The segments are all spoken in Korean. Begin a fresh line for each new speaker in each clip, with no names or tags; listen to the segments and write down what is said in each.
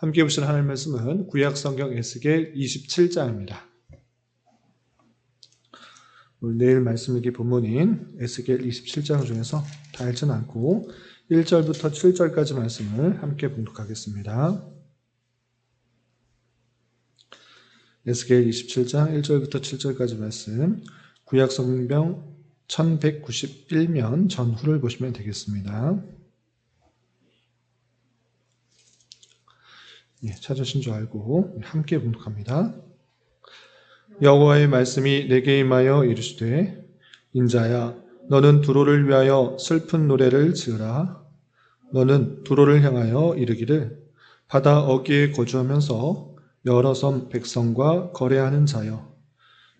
함께 보실 하나님 말씀은 구약 성경 에스겔 27장입니다. 내일 말씀 읽기 본문인 에스겔 27장 중에서 다 읽지는 않고 1절부터 7절까지 말씀을 함께 봉독하겠습니다. 에스겔 27장 1절부터 7절까지 말씀 구약 성경 1191면 전후를 보시면 되겠습니다. 예, 찾으신 줄 알고 함께 봉독합니다. 여호와의 말씀이 내게 임하여 이르시되 인자야 너는 두로를 위하여 슬픈 노래를 지으라. 너는 두로를 향하여 이르기를 바다 어귀에 거주하면서 여러 섬 백성과 거래하는 자여.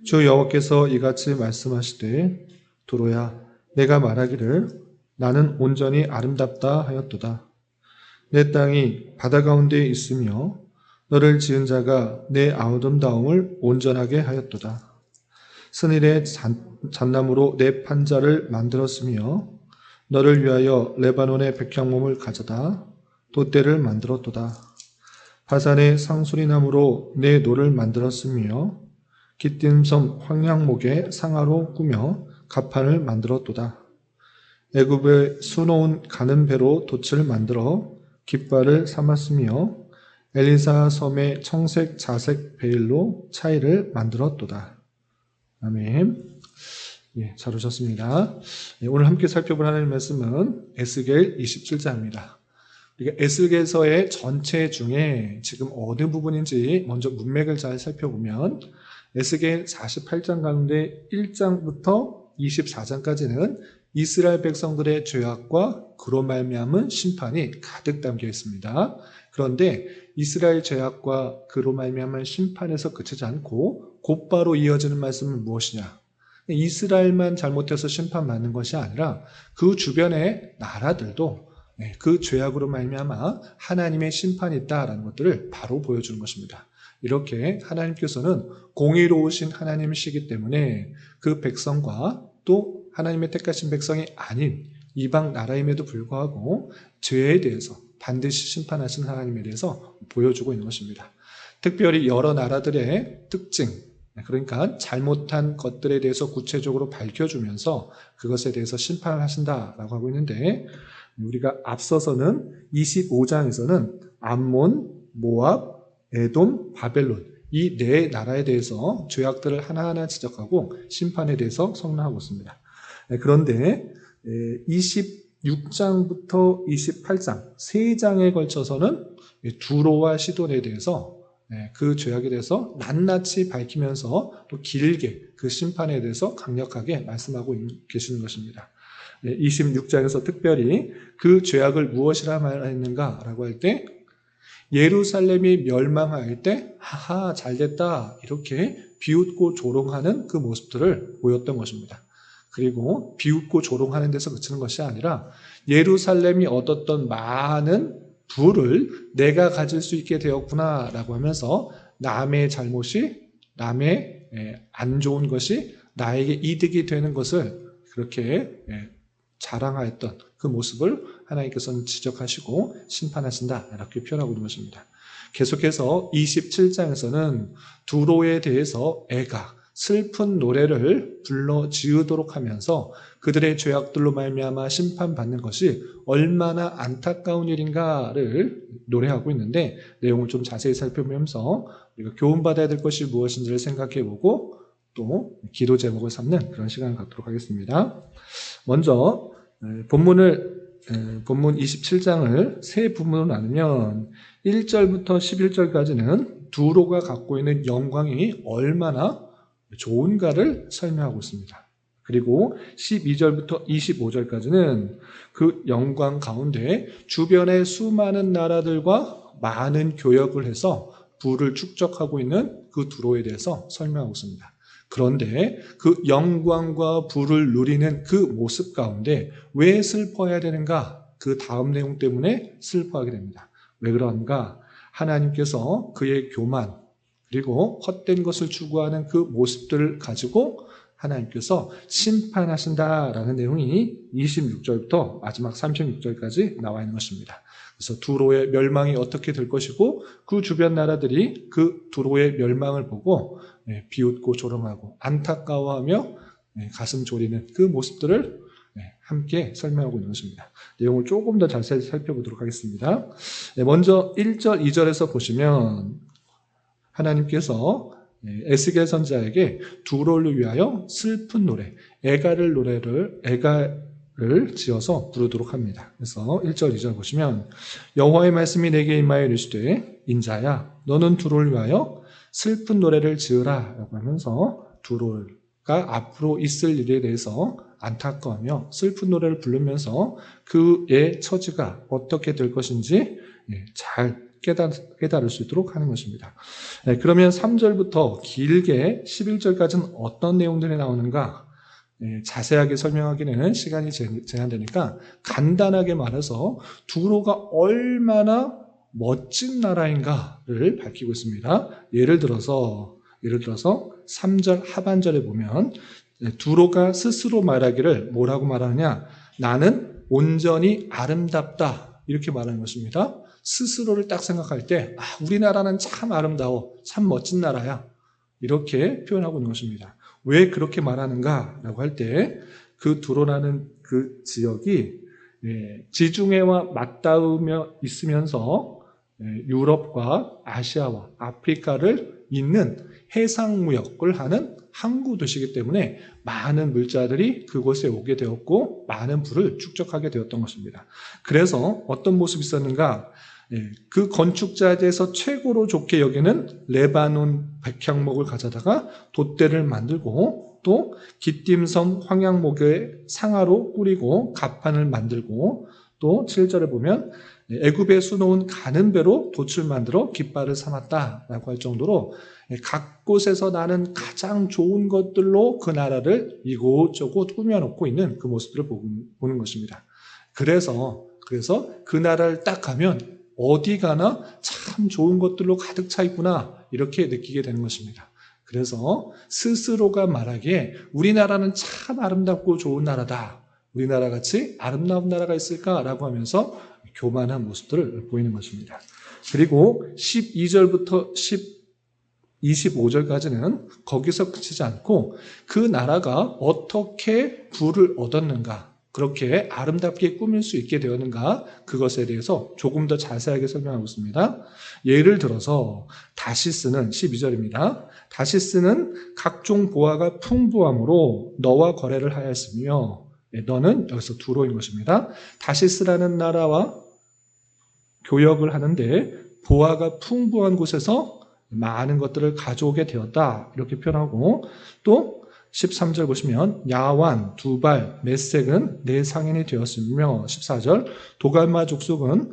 주 여호와께서 이같이 말씀하시되 두로야 내가 말하기를 나는 온전히 아름답다 하였도다 내 땅이 바다 가운데 있으며 너를 지은 자가 내 아름다움을 온전하게 하였도다. 스닐의 잣나무로 내 판자를 만들었으며 너를 위하여 레바논의 백향몸을 가져다 돛대를 만들었도다. 바산의 상수리나무로 내 노를 만들었으며 기띔섬 황량목의 상하로 꾸며 가판을 만들었도다. 애굽의 수놓은 가는 배로 돛을 만들어 깃발을 삼았으며 엘리사 섬의 청색 자색 베일로 차이를 만들었도다. 아멘. 예, 잘 오셨습니다. 예, 오늘 함께 살펴볼 하나님 말씀은 에스겔 27장입니다. 우리가 에스겔서의 전체 중에 지금 어느 부분인지 먼저 문맥을 잘 살펴보면 에스겔 48장 가운데 1장부터 24장까지는 이스라엘 백성들의 죄악과 그로 말미암은 심판이 가득 담겨 있습니다. 그런데 이스라엘 죄악과 그로 말미암은 심판에서 그치지 않고 곧바로 이어지는 말씀은 무엇이냐? 이스라엘만 잘못해서 심판받는 것이 아니라 그 주변의 나라들도 네, 그 죄악으로 말미암아 하나님의 심판이 있다라는 것들을 바로 보여주는 것입니다. 이렇게 하나님께서는 공의로우신 하나님이시기 때문에 그 백성과 또 하나님의 택하신 백성이 아닌 이방 나라임에도 불구하고 죄에 대해서 반드시 심판하신 하나님에 대해서 보여주고 있는 것입니다. 특별히 여러 나라들의 특징, 그러니까 잘못한 것들에 대해서 구체적으로 밝혀주면서 그것에 대해서 심판을 하신다라고 하고 있는데 우리가 앞서서는 25장에서는 암몬, 모압, 에돔, 바벨론 이 네 나라에 대해서 죄악들을 하나하나 지적하고 심판에 대해서 설명하고 있습니다. 네, 그런데 26장부터 28장 세 장에 걸쳐서는 두로와 시돈에 대해서 네, 그 죄악에 대해서 낱낱이 밝히면서 또 길게 그 심판에 대해서 강력하게 말씀하고 계시는 것입니다. 26장에서 특별히 그 죄악을 무엇이라 말했는가라고 할 때 예루살렘이 멸망할 때 하하 잘됐다 이렇게 비웃고 조롱하는 그 모습들을 보였던 것입니다. 그리고 비웃고 조롱하는 데서 그치는 것이 아니라 예루살렘이 얻었던 많은 부를 내가 가질 수 있게 되었구나라고 하면서 남의 잘못이 남의 예, 안 좋은 것이 나에게 이득이 되는 것을 그렇게 예, 자랑하였던 그 모습을 하나님께서는 지적하시고 심판하신다 이렇게 표현하고 있는 것입니다. 계속해서 27장에서는 두로에 대해서 애가 슬픈 노래를 불러 지으도록 하면서 그들의 죄악들로 말미암아 심판받는 것이 얼마나 안타까운 일인가를 노래하고 있는데 내용을 좀 자세히 살펴보면서 우리가 교훈받아야 될 것이 무엇인지를 생각해보고 또 기도 제목을 삼는 그런 시간을 갖도록 하겠습니다. 먼저 본문을 본문 27장을 세 부분으로 나누면 1절부터 11절까지는 두로가 갖고 있는 영광이 얼마나 좋은가를 설명하고 있습니다. 그리고 12절부터 25절까지는 그 영광 가운데 주변의 수많은 나라들과 많은 교역을 해서 부를 축적하고 있는 그 두로에 대해서 설명하고 있습니다. 그런데 그 영광과 부를 누리는 그 모습 가운데 왜 슬퍼해야 되는가? 그 다음 내용 때문에 슬퍼하게 됩니다. 왜 그런가? 하나님께서 그의 교만, 그리고 헛된 것을 추구하는 그 모습들을 가지고 하나님께서 심판하신다라는 내용이 26절부터 마지막 36절까지 나와 있는 것입니다. 그래서 두로의 멸망이 어떻게 될 것이고 그 주변 나라들이 그 두로의 멸망을 보고 예, 비웃고 조롱하고 안타까워하며 예, 가슴 졸이는 그 모습들을 예, 함께 설명하고 있는 것입니다. 내용을 조금 더 자세히 살펴보도록 하겠습니다. 네, 먼저 1절, 2절에서 보시면 하나님께서 예, 에스겔 선자에게 두로를 위하여 슬픈 노래, 애가를 노래를 애가를 지어서 부르도록 합니다. 그래서 1절, 2절 보시면 여호와의 말씀이 내게 임하여 이르시되 인자야 너는 두로를 위하여 슬픈 노래를 지으라라고 하면서 두로가 앞으로 있을 일에 대해서 안타까워하며 슬픈 노래를 부르면서 그의 처지가 어떻게 될 것인지 예, 잘 깨달, 깨달 을 수 있도록 하는 것입니다. 네, 그러면 3절부터 길게 11절까지는 어떤 내용들이 나오는가 네, 자세하게 설명하기에는 시간이 제- 제한되니까 간단하게 말해서 두로가 얼마나 멋진 나라인가를 밝히고 있습니다. 예를 들어서 예를 들어서 3절 하반절에 보면 네, 두로가 스스로 말하기를 뭐라고 말하느냐 나는 온전히 아름답다 이렇게 말하는 것입니다. 스스로를 딱 생각할 때, 아, 우리나라는 참 아름다워, 참 멋진 나라야. 이렇게 표현하고 있는 것입니다. 왜 그렇게 말하는가라고 할 때, 그 두로라는 그 지역이 예, 지중해와 맞닿으며 있으면서 예, 유럽과 아시아와 아프리카를 잇는 해상 무역을 하는 항구 도시이기 때문에 많은 물자들이 그곳에 오게 되었고 많은 부를 축적하게 되었던 것입니다. 그래서 어떤 모습이 있었는가? 예, 그 건축자에서 최고로 좋게 여기는 레바논 백향목을 가져다가 돛대를 만들고 또 기띔섬 황양목의 상하로 꾸리고 갑판을 만들고 또 7절에 보면 애굽에 수놓은 가는 배로 돛을 만들어 깃발을 삼았다라고 할 정도로 각 곳에서 나는 가장 좋은 것들로 그 나라를 이곳저곳 꾸며놓고 있는 그 모습들을 보는 것입니다. 그래서 그래서 그 나라를 딱 가면 어디 가나 참 좋은 것들로 가득 차 있구나 이렇게 느끼게 되는 것입니다. 그래서 스스로가 말하기에 우리나라는 참 아름답고 좋은 나라다. 우리나라 같이 아름다운 나라가 있을까라고 하면서 교만한 모습들을 보이는 것입니다. 그리고 12절부터 10 25절까지는 거기서 그치지 않고 그 나라가 어떻게 부를 얻었는가, 그렇게 아름답게 꾸밀 수 있게 되었는가, 그것에 대해서 조금 더 자세하게 설명하고 있습니다. 예를 들어서 다시스는 12절입니다. 다시스는 각종 보화가 풍부함으로 너와 거래를 하였으며 예, 너는 여기서 두로인 것입니다. 다시스라는 나라와 교역을 하는데 보화가 풍부한 곳에서 많은 것들을 가져오게 되었다. 이렇게 표현하고 또 13절 보시면 야완, 두발, 메색은 내 상인이 되었으며 14절 도갈마 족속은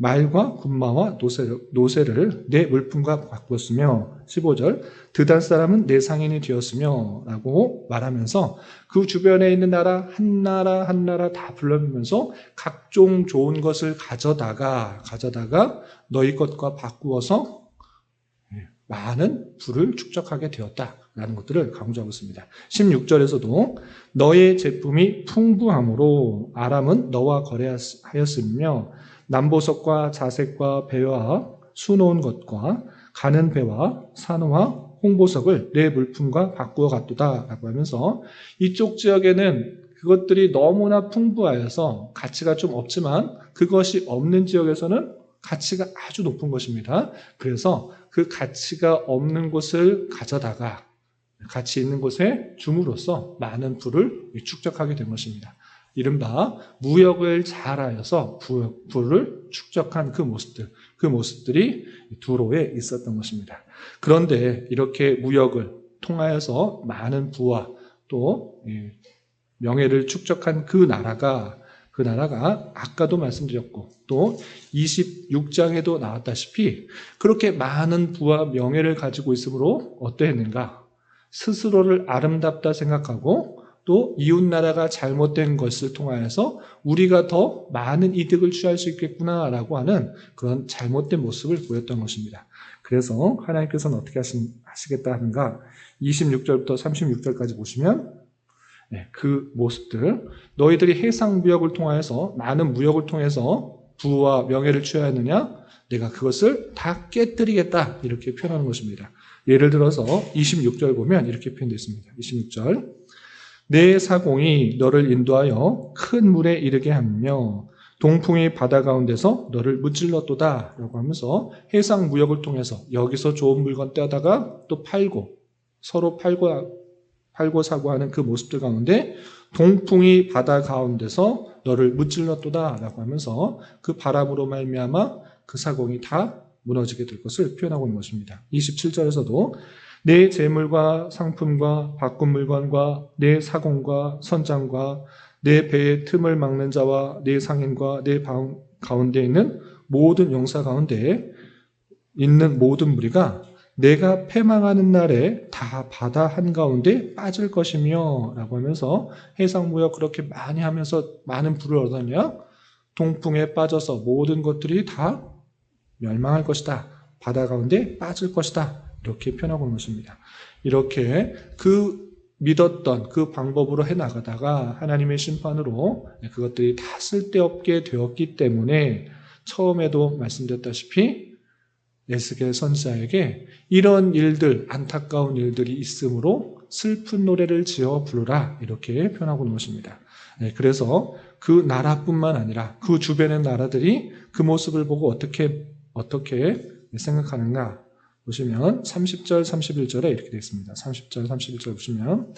말과 군마와 노새를, 노새를 내 물품과 바꾸었으며 15절 드단 사람은 내 상인이 되었으며 라고 말하면서 그 주변에 있는 나라 한 나라 한 나라 다 불러면서 각종 좋은 것을 가져다가 가져다가 너희 것과 바꾸어서 많은 부를 축적하게 되었다라는 것들을 강조하고 있습니다. 16절에서도 너의 제품이 풍부함으로 아람은 너와 거래하였으며 남보석과 자색과 배와 수놓은 것과 가는 배와 산호와 홍보석을 내 물품과 바꾸어 갔도다라고 하면서 이쪽 지역에는 그것들이 너무나 풍부하여서 가치가 좀 없지만 그것이 없는 지역에서는 가치가 아주 높은 것입니다. 그래서 그 가치가 없는 곳을 가져다가 가치 있는 곳에 줌으로써 많은 부를 축적하게 된 것입니다. 이른바 무역을 잘하여서 부, 부를 축적한 그 모습들, 그 모습들이 두로에 있었던 것입니다. 그런데 이렇게 무역을 통하여서 많은 부와 또 명예를 축적한 그 나라가 그 나라가 아까도 말씀드렸고 또 26장에도 나왔다시피 그렇게 많은 부와 명예를 가지고 있으므로 어떠했는가? 스스로를 아름답다 생각하고 또 이웃 나라가 잘못된 것을 통하여서 우리가 더 많은 이득을 취할 수 있겠구나라고 하는 그런 잘못된 모습을 보였던 것입니다. 그래서 하나님께서는 어떻게 하시겠다 하는가? 26절부터 36절까지 보시면 네, 그 모습들 너희들이 해상 무역을 통하여서 많은 무역을 통해서 부와 명예를 취하였느냐? 내가 그것을 다 깨뜨리겠다 이렇게 표현하는 것입니다. 예를 들어서 26절 보면 이렇게 표현되어 있습니다. 26절 내 사공이 너를 인도하여 큰 물에 이르게 하며 동풍이 바다 가운데서 너를 무찔렀도다 라고 하면서 해상 무역을 통해서 여기서 좋은 물건 떼다가 또 팔고 서로 팔고 팔고 사고 하는 그 모습들 가운데 동풍이 바다 가운데서 너를 무찔렀도다 라고 하면서 그 바람으로 말미암아 그 사공이 다 무너지게 될 것을 표현하고 있는 것입니다. 27절에서도 내 재물과 상품과 바꾼 물건과 내 사공과 선장과 내 배의 틈을 막는 자와 내 상인과 내방 가운데 있는 모든 용사 가운데 있는 모든 무리가 내가 패망하는 날에 다 바다 한가운데 빠질 것이며 라고 하면서 해상무역 그렇게 많이 하면서 많은 부를 얻었냐? 동풍에 빠져서 모든 것들이 다 멸망할 것이다. 바다 가운데 빠질 것이다. 이렇게 표현하고 있는 것입니다. 이렇게 그 믿었던 그 방법으로 해 나가다가 하나님의 심판으로 그것들이 다 쓸데없게 되었기 때문에 처음에도 말씀드렸다시피 에스겔 선지자에게 이런 일들, 안타까운 일들이 있으므로 슬픈 노래를 지어 부르라 이렇게 표현하고 것입니다. 네, 그래서 그 나라뿐만 아니라 그 주변의 나라들이 그 모습을 보고 어떻게 어떻게 생각하는가 보시면 30절, 31절에 이렇게 되어 있습니다. 30절, 31절 보시면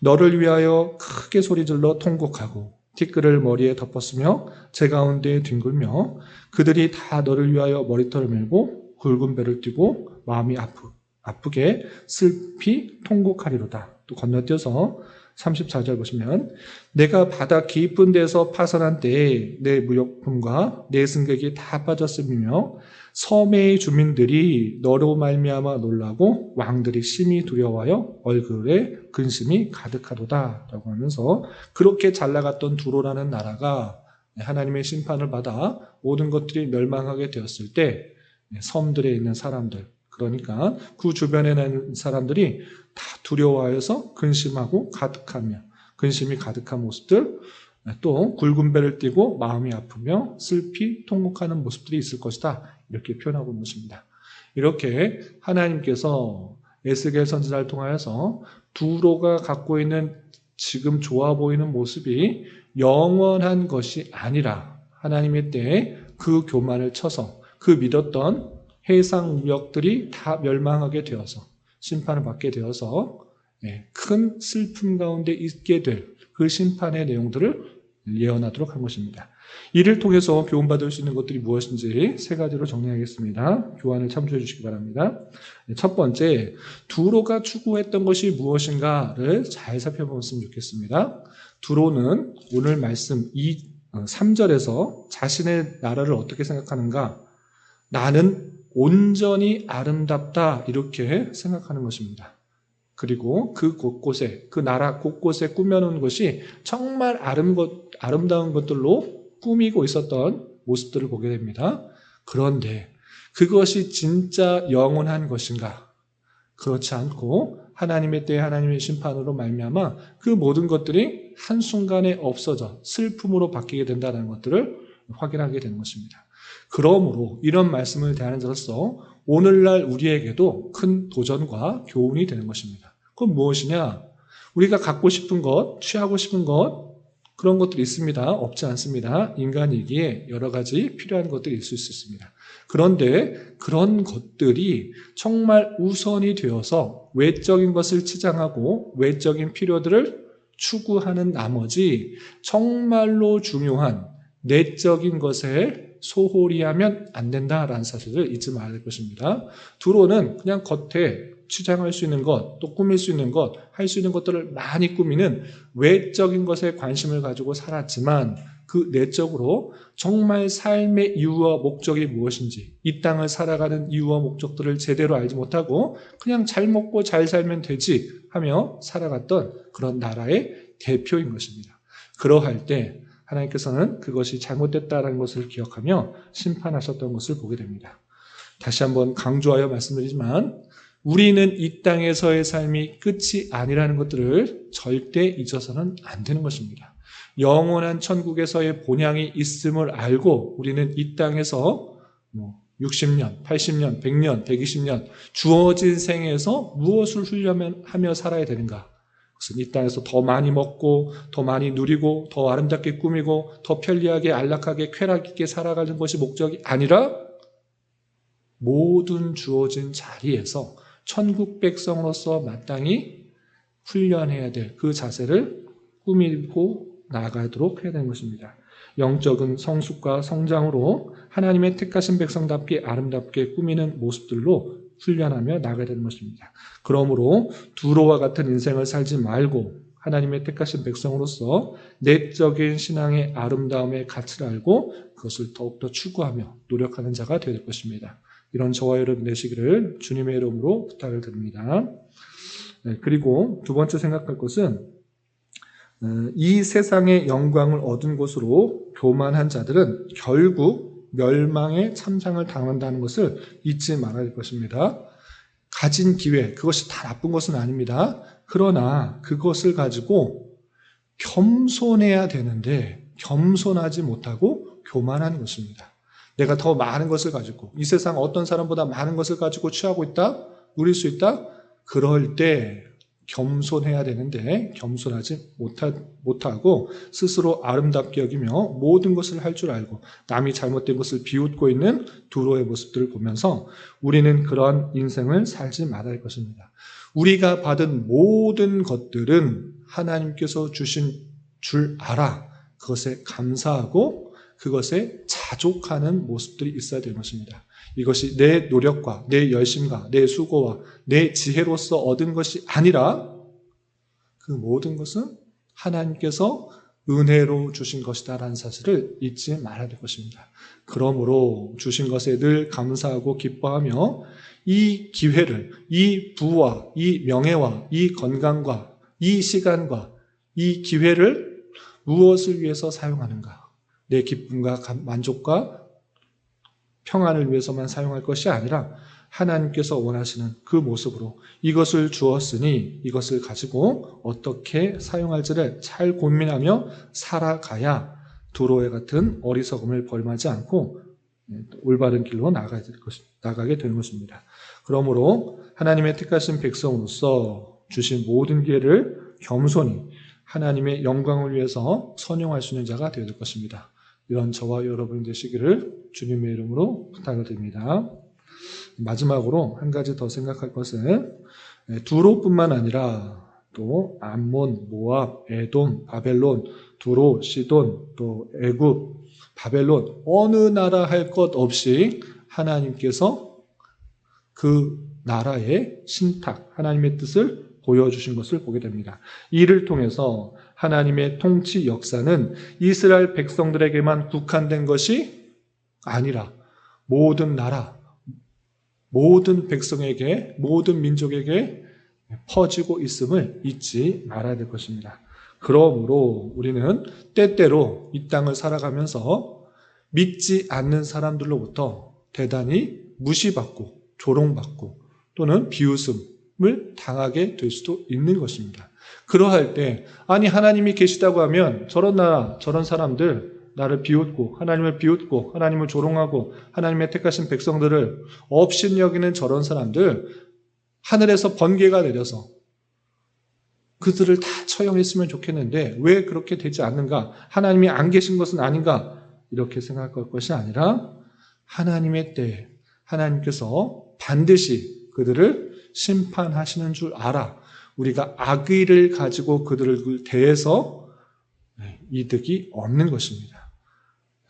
너를 위하여 크게 소리질러 통곡하고 티끌을 머리에 덮었으며 제 가운데에 뒹굴며 그들이 다 너를 위하여 머리털을 밀고 굵은 배를 띠고 마음이 아프, 아프게 슬피 통곡하리로다. 또 건너뛰어서 34절 보시면 내가 바다 깊은 데서 파산한 때에 내 무역품과 내 승객이 다 빠졌으며 섬의 주민들이 너로 말미암아 놀라고 왕들이 심히 두려워하여 얼굴에 근심이 가득하도다라고 하면서 그렇게 잘 나갔던 두로라는 나라가 하나님의 심판을 받아 모든 것들이 멸망하게 되었을 때 섬들에 있는 사람들 그러니까 그 주변에 있는 사람들이 다 두려워하여서 근심하고 가득하며 근심이 가득한 모습들 또 굵은 배를 띠고 마음이 아프며 슬피 통곡하는 모습들이 있을 것이다. 이렇게 표현하고 있는 것입니다. 이렇게 하나님께서 에스겔 선지자를 통하여서 두로가 갖고 있는 지금 좋아 보이는 모습이 영원한 것이 아니라 하나님의 때에 그 교만을 쳐서 그 믿었던 해상 무역들이 다 멸망하게 되어서 심판을 받게 되어서 예, 큰 슬픔 가운데 있게 될 그 심판의 내용들을 예언하도록 한 것입니다. 이를 통해서 교훈받을 수 있는 것들이 무엇인지 세 가지로 정리하겠습니다. 교환을 참조해 주시기 바랍니다. 네, 첫 번째, 두로가 추구했던 것이 무엇인가를 잘 살펴보았으면 좋겠습니다. 두로는 오늘 말씀 2, 3절에서 어, 자신의 나라를 어떻게 생각하는가? 나는 온전히 아름답다 이렇게 생각하는 것입니다. 그리고 그 곳곳에 그 나라 곳곳에 꾸며놓은 것이 정말 아름 것, 아름다운 것들로 꾸미고 있었던 모습들을 보게 됩니다. 그런데 그것이 진짜 영원한 것인가? 그렇지 않고 하나님의 때에 하나님의 심판으로 말미암아 그 모든 것들이 한순간에 없어져 슬픔으로 바뀌게 된다는 것들을 확인하게 되는 것입니다. 그러므로 이런 말씀을 대하는 자로서 오늘날 우리에게도 큰 도전과 교훈이 되는 것입니다. 그건 무엇이냐? 우리가 갖고 싶은 것, 취하고 싶은 것, 그런 것들이 있습니다. 없지 않습니다. 인간이기에 여러 가지 필요한 것들이 있을 수 있습니다. 그런데 그런 것들이 정말 우선이 되어서 외적인 것을 치장하고 외적인 필요들을 추구하는 나머지 정말로 중요한 내적인 것에 소홀히 하면 안 된다라는 사실을 잊지 말아야 것입니다. 두로는 그냥 겉에 치장할 수 있는 것, 또 꾸밀 수 있는 것, 할 수 있는 것들을 많이 꾸미는 외적인 것에 관심을 가지고 살았지만 그 내적으로 정말 삶의 이유와 목적이 무엇인지, 이 땅을 살아가는 이유와 목적들을 제대로 알지 못하고 그냥 잘 먹고 잘 살면 되지 하며 살아갔던 그런 나라의 대표인 것입니다. 그러할 때 하나님께서는 그것이 잘못됐다는 것을 기억하며 심판하셨던 것을 보게 됩니다. 다시 한번 강조하여 말씀드리지만 우리는 이 땅에서의 삶이 끝이 아니라는 것들을 절대 잊어서는 안 되는 것입니다. 영원한 천국에서의 본향이 있음을 알고 우리는 이 땅에서 뭐 60년, 80년, 100년, 120년 주어진 생에서 무엇을 훈련하며 살아야 되는가? 그것은 이 땅에서 더 많이 먹고 더 많이 누리고 더 아름답게 꾸미고 더 편리하게 안락하게 쾌락 있게 살아가는 것이 목적이 아니라 모든 주어진 자리에서 천국 백성으로서 마땅히 훈련해야 될 그 자세를 꾸미고 나아가도록 해야 되는 것입니다. 영적인 성숙과 성장으로 하나님의 택하신 백성답게 아름답게 꾸미는 모습들로 훈련하며 나가야 되는 것입니다. 그러므로 두로와 같은 인생을 살지 말고 하나님의 택하신 백성으로서 내적인 신앙의 아름다움의 가치를 알고 그것을 더욱더 추구하며 노력하는 자가 되야 될 것입니다. 이런 저와 여러분 되시기를 주님의 이름으로 부탁을 드립니다. 네, 그리고 두 번째 생각할 것은 어, 이 세상의 영광을 얻은 것으로 교만한 자들은 결국 멸망의 참상을 당한다는 것을 잊지 말아야 할 것입니다. 가진 기회, 그것이 다 나쁜 것은 아닙니다. 그러나 그것을 가지고 겸손해야 되는데 겸손하지 못하고 교만하는 것입니다. 내가 더 많은 것을 가지고 이 세상 어떤 사람보다 많은 것을 가지고 취하고 있다? 누릴 수 있다? 그럴 때 겸손해야 되는데 겸손하지 못하고 스스로 아름답게 여기며 모든 것을 할 줄 알고 남이 잘못된 것을 비웃고 있는 두로의 모습들을 보면서 우리는 그런 인생을 살지 말아야 할 것입니다. 우리가 받은 모든 것들은 하나님께서 주신 줄 알아 그것에 감사하고 그것에 자족하는 모습들이 있어야 되는 것입니다. 이것이 내 노력과 내 열심과 내 수고와 내 지혜로서 얻은 것이 아니라 그 모든 것은 하나님께서 은혜로 주신 것이다라는 사실을 잊지 말아야 될 것입니다. 그러므로 주신 것에 늘 감사하고 기뻐하며 이 기회를, 이 부와 이 명예와 이 건강과 이 시간과 이 기회를 무엇을 위해서 사용하는가? 내 기쁨과 만족과 평안을 위해서만 사용할 것이 아니라 하나님께서 원하시는 그 모습으로 이것을 주었으니 이것을 가지고 어떻게 사용할지를 잘 고민하며 살아가야 두로에 같은 어리석음을 벌임하지 않고 올바른 길로 나가게 되는 것입니다. 그러므로 하나님의 택하신 백성으로서 주신 모든 기회를 겸손히 하나님의 영광을 위해서 선용할 수 있는 자가 되어야 될 것입니다. 이런 저와 여러분 되시기를 주님의 이름으로 부탁을 드립니다. 마지막으로 한 가지 더 생각할 것은 두로뿐만 아니라 또 암몬, 모압, 에돔, 바벨론, 두로, 시돈, 또 애굽, 바벨론 어느 나라 할 것 없이 하나님께서 그 나라의 신탁, 하나님의 뜻을 보여주신 것을 보게 됩니다. 이를 통해서 하나님의 통치 역사는 이스라엘 백성들에게만 국한된 것이 아니라 모든 나라, 모든 백성에게, 모든 민족에게 퍼지고 있음을 잊지 말아야 될 것입니다. 그러므로 우리는 때때로 이 땅을 살아가면서 믿지 않는 사람들로부터 대단히 무시받고 조롱받고 또는 비웃음을 당하게 될 수도 있는 것입니다. 그러할 때, 아니, 하나님이 계시다고 하면 저런 나라, 저런 사람들, 나를 비웃고, 하나님을 비웃고, 하나님을 조롱하고, 하나님의 택하신 백성들을 없인 여기는 저런 사람들, 하늘에서 번개가 내려서 그들을 다 처형했으면 좋겠는데, 왜 그렇게 되지 않는가? 하나님이 안 계신 것은 아닌가? 이렇게 생각할 것이 아니라, 하나님의 때, 하나님께서 반드시 그들을 심판하시는 줄 알아. 우리가 악의를 가지고 그들을 대해서 이득이 없는 것입니다.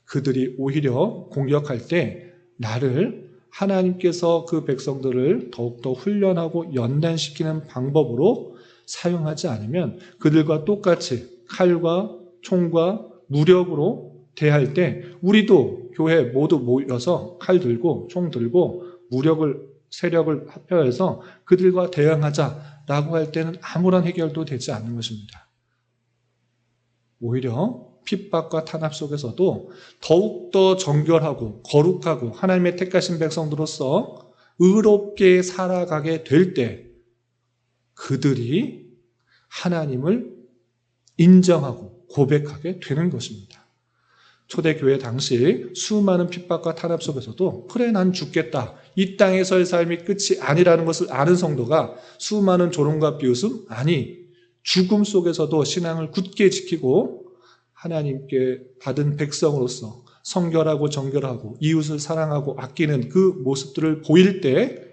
그들이 오히려 공격할 때 나를 하나님께서 그 백성들을 더욱더 훈련하고 연단시키는 방법으로 사용하지 않으면 그들과 똑같이 칼과 총과 무력으로 대할 때 우리도 교회 모두 모여서 칼 들고 총 들고 무력을 세력을 합해서 그들과 대응하자 라고 할 때는 아무런 해결도 되지 않는 것입니다. 오히려 핍박과 탄압 속에서도 더욱더 정결하고 거룩하고 하나님의 택하신 백성들로서 의롭게 살아가게 될 때 그들이 하나님을 인정하고 고백하게 되는 것입니다. 초대교회 당시 수많은 핍박과 탄압 속에서도 그래 난 죽겠다. 이 땅에서의 삶이 끝이 아니라는 것을 아는 성도가 수많은 조롱과 비웃음 아니 죽음 속에서도 신앙을 굳게 지키고 하나님께 받은 백성으로서 성결하고 정결하고 이웃을 사랑하고 아끼는 그 모습들을 보일 때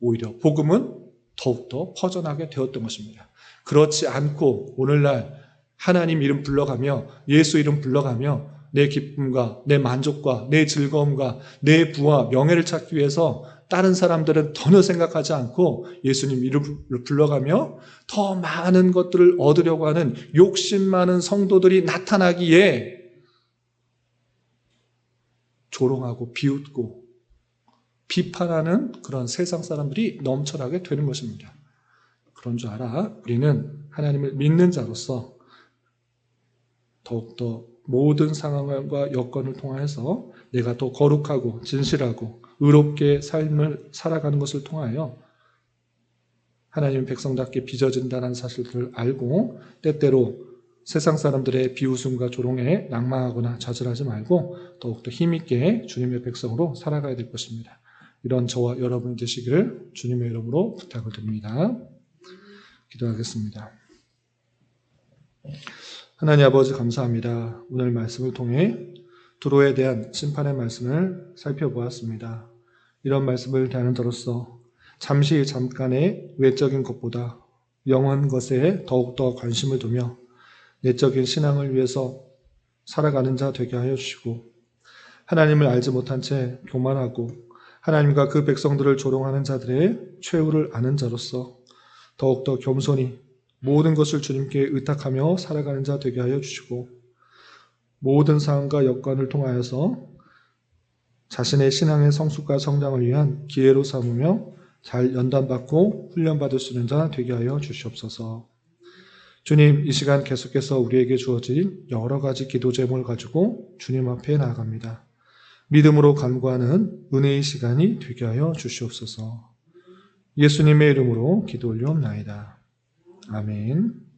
오히려 복음은 더욱더 퍼져나게 되었던 것입니다. 그렇지 않고 오늘날 하나님 이름 불러가며 예수 이름 불러가며 내 기쁨과 내 만족과 내 즐거움과 내 부와 명예를 찾기 위해서 다른 사람들은 전혀 생각하지 않고 예수님 이름을 불러가며 더 많은 것들을 얻으려고 하는 욕심 많은 성도들이 나타나기에 조롱하고 비웃고 비판하는 그런 세상 사람들이 넘쳐나게 되는 것입니다. 그런 줄 알아. 우리는 하나님을 믿는 자로서 더욱더 모든 상황과 여건을 통하여서 내가 더 거룩하고 진실하고 의롭게 삶을 살아가는 것을 통하여 하나님 백성답게 빚어진다는 사실들을 알고 때때로 세상 사람들의 비웃음과 조롱에 낭망하거나 좌절하지 말고 더욱더 힘있게 주님의 백성으로 살아가야 될 것입니다. 이런 저와 여러분이 되시기를 주님의 이름으로 부탁을 드립니다. 기도하겠습니다. 하나님 아버지 감사합니다. 오늘 말씀을 통해 두로에 대한 심판의 말씀을 살펴보았습니다. 이런 말씀을 대하는 자로서 잠시 잠깐의 외적인 것보다 영원 것에 더욱더 관심을 두며 내적인 신앙을 위해서 살아가는 자 되게 하여 주시고 하나님을 알지 못한 채 교만하고 하나님과 그 백성들을 조롱하는 자들의 최후를 아는 자로서 더욱더 겸손히 모든 것을 주님께 의탁하며 살아가는 자 되게 하여 주시고 모든 상황과 여건을 통하여서 자신의 신앙의 성숙과 성장을 위한 기회로 삼으며 잘 연단받고 훈련받을 수 있는 자 되게 하여 주시옵소서. 주님, 이 시간 계속해서 우리에게 주어진 여러 가지 기도 제목을 가지고 주님 앞에 나아갑니다. 믿음으로 간구하는 은혜의 시간이 되게 하여 주시옵소서. 예수님의 이름으로 기도 올려옵나이다. 아멘.